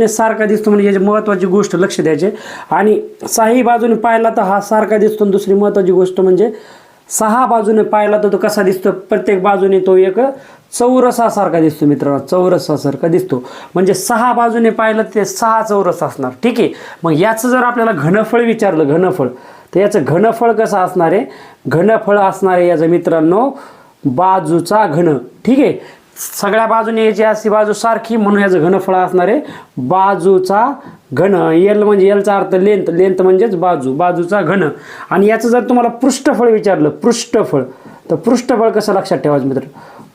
सारखा दिसतो म्हणजे याची महत्वाची गोष्ट लक्ष द्यायचे. आणि सहाही बाजूने पाहिला तर हा सारखा दिसतो आणि दुसरी महत्वाची गोष्ट म्हणजे सहा बाजूने पाहिला तर तो कसा दिसतो? प्रत्येक बाजूने तो एक चौरसासारखा दिसतो मित्रांनो चौरसासारखा दिसतो. म्हणजे सहा बाजूने पाहिलं ते सहा चौरस असणार. ठीक आहे? मग याचं जर आपल्याला घनफळ विचारलं घनफळ तर याचं घनफळ कसं असणार आहे? घनफळ असणार आहे याचं मित्रांनो बाजूचा घन. ठीक आहे? सगळ्या बाजूने याची अशी बाजू सारखी म्हणून याचं घनफळ असणार आहे बाजूचा घन. एल म्हणजे एलचा अर्थ लेंथ लेंथ म्हणजेच बाजू. बाजूचा घन. आणि याचं जर तुम्हाला पृष्ठफळ विचारलं पृष्ठफळ. तर पृष्ठफळ कसं लक्षात ठेवायचं मित्र?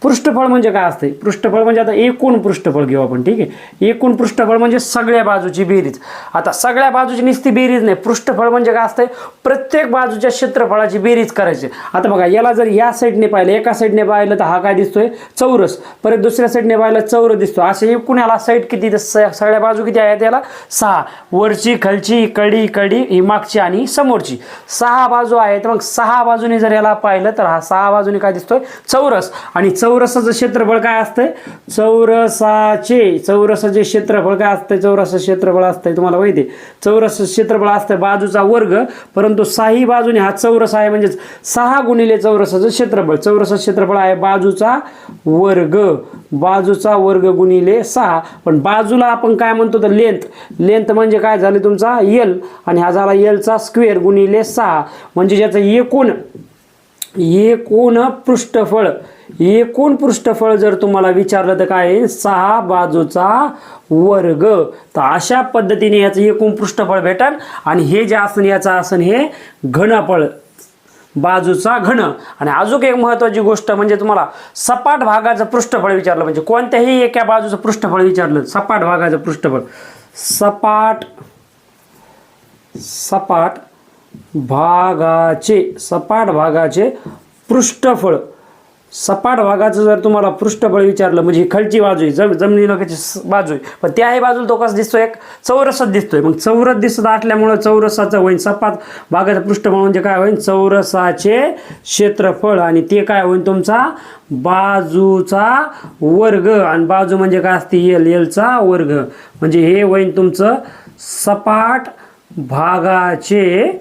पृष्ठफळ म्हणजे काय असते पृष्ठफळ म्हणजे आता एकूण पृष्ठफळ घेऊ आपण ठीक आहे? एकूण पृष्ठफळ म्हणजे सगळ्या बाजूची बेरीज. आता सगळ्या बाजूची नुसती बेरीज नाही पृष्ठफळ म्हणजे काय असते प्रत्येक बाजूच्या क्षेत्रफळाची बेरीज करायची. आता बघा याला जर या साईडने पाहिलं एका साईडने पाहिलं तर हा काय दिसतोय? चौरस. परत दुसऱ्या साईडने पाहिलं चौर दिसतो. असे एकूण याला साईड किती तर स- सगळ्या बाजू किती आहेत याला? सहा. वरची खालची कडी कडी ही मागची आणि समोरची. सहा बाजू आहेत. मग सहा बाजूने जर याला पाहिलं तर हा सहा बाजूने काय दिसतोय? चौरस. आणि चौरसाचं क्षेत्रफळ काय असतंय? चौरसाचे चौरसाचे क्षेत्रफळ काय असतंय? चौरस क्षेत्रफळ असतंय तुम्हाला माहिती आहे. चौरस क्षेत्रफळ असतंय बाजूचा वर्ग परंतु साही बाजूने हा चौरस आहे म्हणजेच सहा गुणिले चौरसाचं क्षेत्रफळ. चौरसाचं क्षेत्रफळ आहे बाजूचा वर्ग. बाजूचा वर्ग गुणिले सहा. पण बाजूला आपण काय म्हणतो तर लेंथ. लेंथ म्हणजे काय झाले तुमचा? यल आणि हा झाला यलचा स्क्वेअर गुणिले सहा. म्हणजे ज्याचं एकूण एकूण पृष्ठफळ एकूण पृष्ठफळ जर तुम्हाला विचारलं तर काय? सहा बाजूचा वर्ग. तर अशा पद्धतीने याचं एकूण पृष्ठफळ भेटल आणि हे जे आसन याचं आसन हे घनफळ. बाजूचा घन. आणि अजून एक महत्त्वाची गोष्ट म्हणजे तुम्हाला सपाट भागाचं पृष्ठफळ विचारलं म्हणजे कोणत्याही एका बाजूचं पृष्ठफळ विचारलं सपाट भागाचं पृष्ठफळ. सपाट सपाट भागाचे सपाट भागाचे पृष्ठफळ. सपाट भागाचं जर तुम्हाला पृष्ठफळ विचारलं म्हणजे ही खालची बाजू आहे जम जमिनीला कशी बाजू आहे पण त्याही बाजूला तो कसा दिसतो एक चौरसच दिसतोय. मग चौरस दिसत असल्यामुळं चौरसाचं होईल सपाट भागाचं पृष्ठफळ म्हणजे काय होईल चौरसाचे क्षेत्रफळ. आणि ते काय होईल तुमचा? बाजूचा वर्ग. आणि बाजू म्हणजे काय असते? एल एलचा वर्ग. म्हणजे हे होईल तुमचं सपाट भागाचे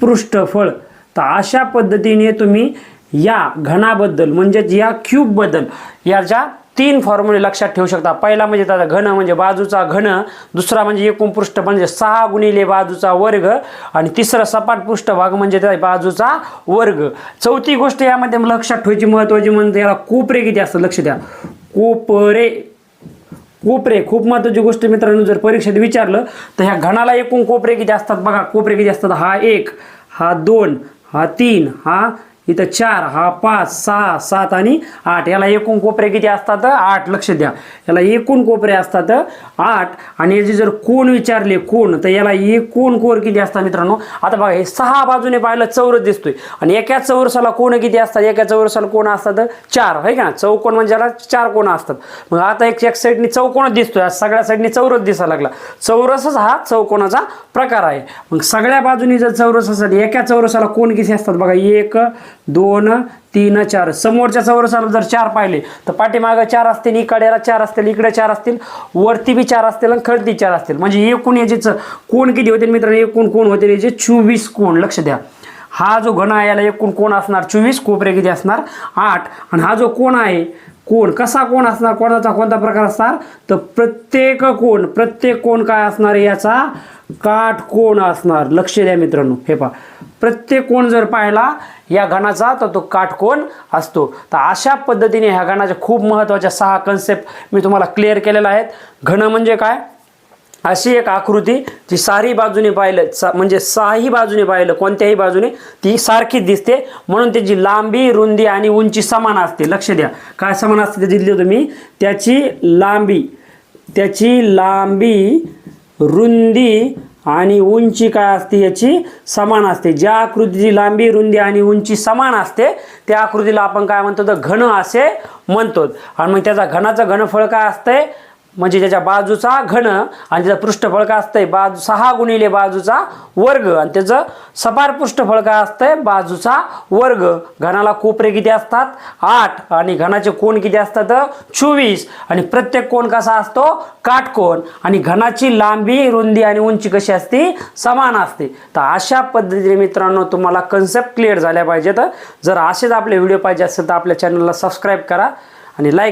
पृष्ठफळ. तर अशा पद्धतीने तुम्ही या घनाबद्दल म्हणजेच या क्यूबबद्दल याच्या तीन फॉर्म्युले लक्षात ठेवू शकता. पहिला म्हणजे त्याचा घन म्हणजे बाजूचा घन दुसरा म्हणजे एकूण पृष्ठ म्हणजे सहा गुणिले बाजूचा वर्ग आणि तिसरा सपाट पृष्ठभाग म्हणजे त्या बाजूचा वर्ग. चौथी गोष्ट यामध्ये लक्षात ठेवायची महत्त्वाची म्हणजे याला कोपरे किती असतं लक्ष द्या. कोपरे. कोपरे खूप महत्त्वाची गोष्ट मित्रांनो जर परीक्षेत विचारलं तर ह्या घणाला एकूण कोपरे किती असतात बघा कोपरे किती असतात? हा एक हा दोन हा तीन हा इथं चार हा पाच सहा सात आणि आठ. याला एकूण कोपरे किती असतात? आठ. लक्ष द्या. याला एकूण कोपरे असतात? आठ. आणि याचे जर कोण विचारले कोण तर याला एकूण कोर किती असतात मित्रांनो? आता बघा हे सहा बाजूने पाहिलं चौरस दिसतोय. आणि एका चौरसाला कोण किती असतात? एका चौरसाला कोण असतात? चार. आहे का? चौकोन म्हणजे याला चार कोण असतात? मग आता एक एक साईडने चौकोनच दिसतोय. आज सगळ्या साईडने चौरस दिसायला लागला. चौरसच हा चौकोनाचा प्रकार आहे. मग सगळ्या बाजूनी जर चौरस असेल एका चौरसाला कोण किती असतात? बघा एक दोन तीन चार. समोरच्या चौरसाला जर चार पाहिले तर पाठीमागं चार असतील इकड्याला चार असतील इकडे चार असतील वरती बी चार असतील आणि खडती चार असतील. म्हणजे एकूण याचे कोण किती होते मित्रांनो? एकूण कोण होते याचे चोवीस कोण? लक्ष द्या. हा जो घन आहे याला एकूण कोण असणार? चोवीस कोपरे किती असणार? आठ. आणि हा जो कोण आहे कोण? कसा कोण असणार? कोणाचा कोणता प्रकार असणार? तर प्रत्येक कोण प्रत्येक कोण काय असणार आहे याचा काटकोण असणार? लक्ष द्या मित्रांनो हे पहा. प्रत्येक कोण जर पाहिला या घणाचा तर तो काटकोण असतो? तर अशा पद्धतीने ह्या घणाच्या खूप महत्त्वाच्या सहा कन्सेप्ट मी तुम्हाला क्लिअर केलेल्या आहेत. घन म्हणजे काय? अशी एक आकृती जी सारी बाजूने पाहिलं सा म्हणजे सहाही बाजूने पाहिलं कोणत्याही बाजूने ती सारखीच दिसते. म्हणून त्याची लांबी रुंदी आणि उंची समान असते. लक्ष द्या. काय समान असते त्याची दिली तुम्ही त्याची लांबी त्याची लांबी रुंदी आणि उंची काय असते याची? समान असते. ज्या आकृतीची लांबी रुंदी आणि उंची समान असते त्या आकृतीला आपण काय म्हणतो? तर घन असे म्हणतो. आणि मग त्याचा घनाचं घनफळ काय असतंय? म्हणजे त्याच्या बाजूचा घन आणि त्याचं पृष्ठफळ काय असतंय? बाजू सहा गुणिले बाजूचा वर्ग. आणि त्याचं सपार पृष्ठफळ काय असतंय? बाजूचा वर्ग. घनाला कोपरे किती असतात? आठ. आणि घनाचे कोण किती असतात? चोवीस. आणि प्रत्येक कोण कसा असतो? काटकोण आणि घनाची लांबी रुंदी आणि उंची कशी असते? समान असते. तर अशा पद्धतीने मित्रांनो तुम्हाला कन्सेप्ट क्लिअर झाल्या पाहिजेत. जर असेच आपले व्हिडिओ पाहिजे असेल तर आपल्या चॅनलला सबस्क्राईब करा आणि लाईक